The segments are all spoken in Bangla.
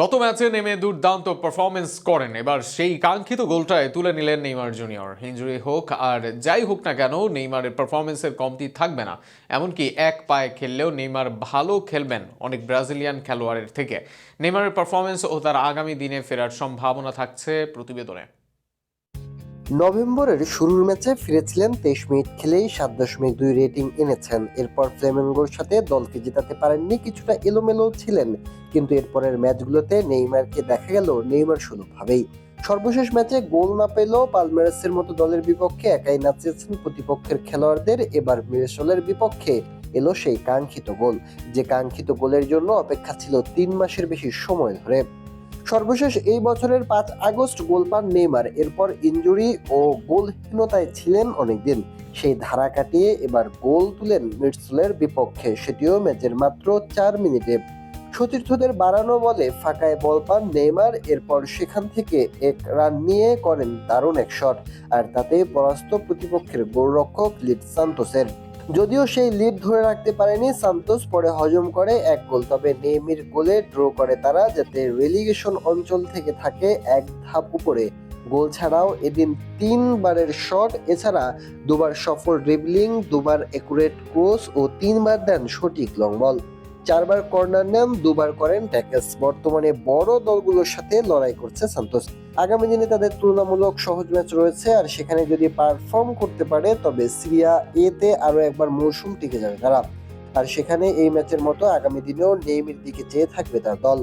গত ম্যাচে নেমে দুর্দান্ত পারফরমেন্স করেন। এবার সেই কাঙ্ক্ষিত গোলটায় তুলে নিলেন নেইমার জুনিয়র। ইঞ্জুরি হোক আর যাই হোক না কেন, নেইমারের পারফরমেন্সের কমতি থাকবে না। এমনকি এক পায়ে খেললেও নেইমার ভালো খেলবেন অনেক ব্রাজিলিয়ান খেলোয়াড়ের থেকে। নেইমারের পারফরমেন্স ও তার আগামী দিনে ফেরার সম্ভাবনা থাকছে প্রতিবেদনে। নভেম্বরের শুরুর ম্যাচে ফিরেছিলেন তেইশ মিনিট খেলেই সাত দশমিক দুই রেটিং এনেছেন। এরপর ফ্লেমেঙ্গোর সাথে দলকে জেতাতে পারেননি কিছুটা এলোমেলো ছিলেন, কিন্তু এরপরের ম্যাচগুলোতে নেইমারকে দেখা গেল নেইমার সুলভভাবেই। সর্বশেষ ম্যাচে গোল না পেলেও পালমেরাসের মতো দলের বিপক্ষে একাই নাচিয়েছেন প্রতিপক্ষের খেলোয়াড়দের, এবার মিরেসলের বিপক্ষে এলো সেই কাঙ্ক্ষিত গোল। যে কাঙ্ক্ষিত গোলের জন্য অপেক্ষা ছিল তিন মাসের বেশি সময় ধরে। সর্বশেষ এই বছরের পাঁচ আগস্ট গোল পান নেইমার। এরপর ইনজুরি ও গোলহীনতায় ছিলেন অনেকদিন। সেই ধারা কাটিয়ে এবার গোল তুলেন মিটসলের বিপক্ষে। সেটিও ম্যাচের মাত্র চার মিনিটে। সতীর্থদের বাড়ানো বলে ফাঁকায় বল পান নেইমার। এরপর সেখান থেকে এক রান নিয়ে করেন দারুণ এক শট। আর তাতে পরাস্ত প্রতিপক্ষের গোলরক্ষক লিড সান্তোসের। যদিও সেই লিড ধরে রাখতে পারেনি, সান্তোস পরে হজম করে এক গোল। তবে নেমির গোলে ড্র করে তারা, যাতে রেলিগেশন অঞ্চল থেকে থাকে এক ধাপ উপরে। গোল ছাড়াও এদিন তিনবারের শট এছাড়া দুবার সফল ড্রিবলিং দুবার একুরেট ক্রস ও তিনবার দেন সঠিক লং বল চারবার কর্নার নেন, দুবার করেন ট্যাকেলস বর্তমানে বড় দলগুলোর সাথে লড়াই করছে সান্তোস। আগামী দিনে তাদের তুলনামূলক সহজ ম্যাচ রয়েছে, আর সেখানে যদি পারফর্ম করতে পারে, তবে সিরিয়া এতে আরও একবার মৌসুম টিকে যাবে তারা। আর সেখানে এই ম্যাচের মতো আগামী দিনেও নেইমের দিকে চেয়ে থাকবে তার দল।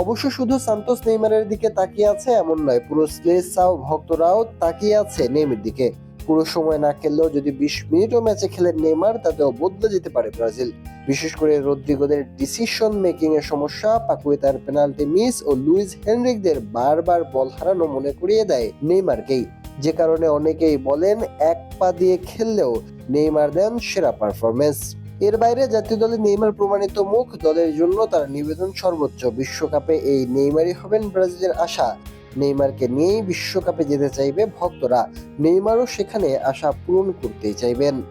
অবশ্য শুধু সান্তোস নেইমারের দিকে তাকিয়ে আছে এমন নয়, পুরো স্লেসাও ভক্তরাও তাকিয়ে আছে নেইমের দিকে। পুরো সময় না খেললেও যদি বিশ মিনিটও ম্যাচে খেলেন নেইমার, তাতেও বদলে যেতে পারে ব্রাজিল। বিশেষ করে রদ্রিগোদের ডিসিশন মেকিং এর সমস্যা পাকুয়েতার পেনাল্টি মিস ও লুইস হেনরিকদের বারবার বল হারানো মনে করিয়ে দেয় নেইমারকেই। যে কারণে অনেকেই বলেন, এক পা দিয়ে খেললেও নেইমার দেন সেরা পারফরমেন্স এর বাইরে জাতীয় দলে নেইমার প্রমাণিত মুখ, দলের জন্য তার নিবেদন সর্বোচ্চ। বিশ্বকাপে এই নেইমারই হবেন ব্রাজিলের আশা। নেইমারকে নিয়েই বিশ্বকাপে যেতে চাইবে ভক্তরা। নেইমারও সেখানে আশা পূরণ করতে চাইবেন।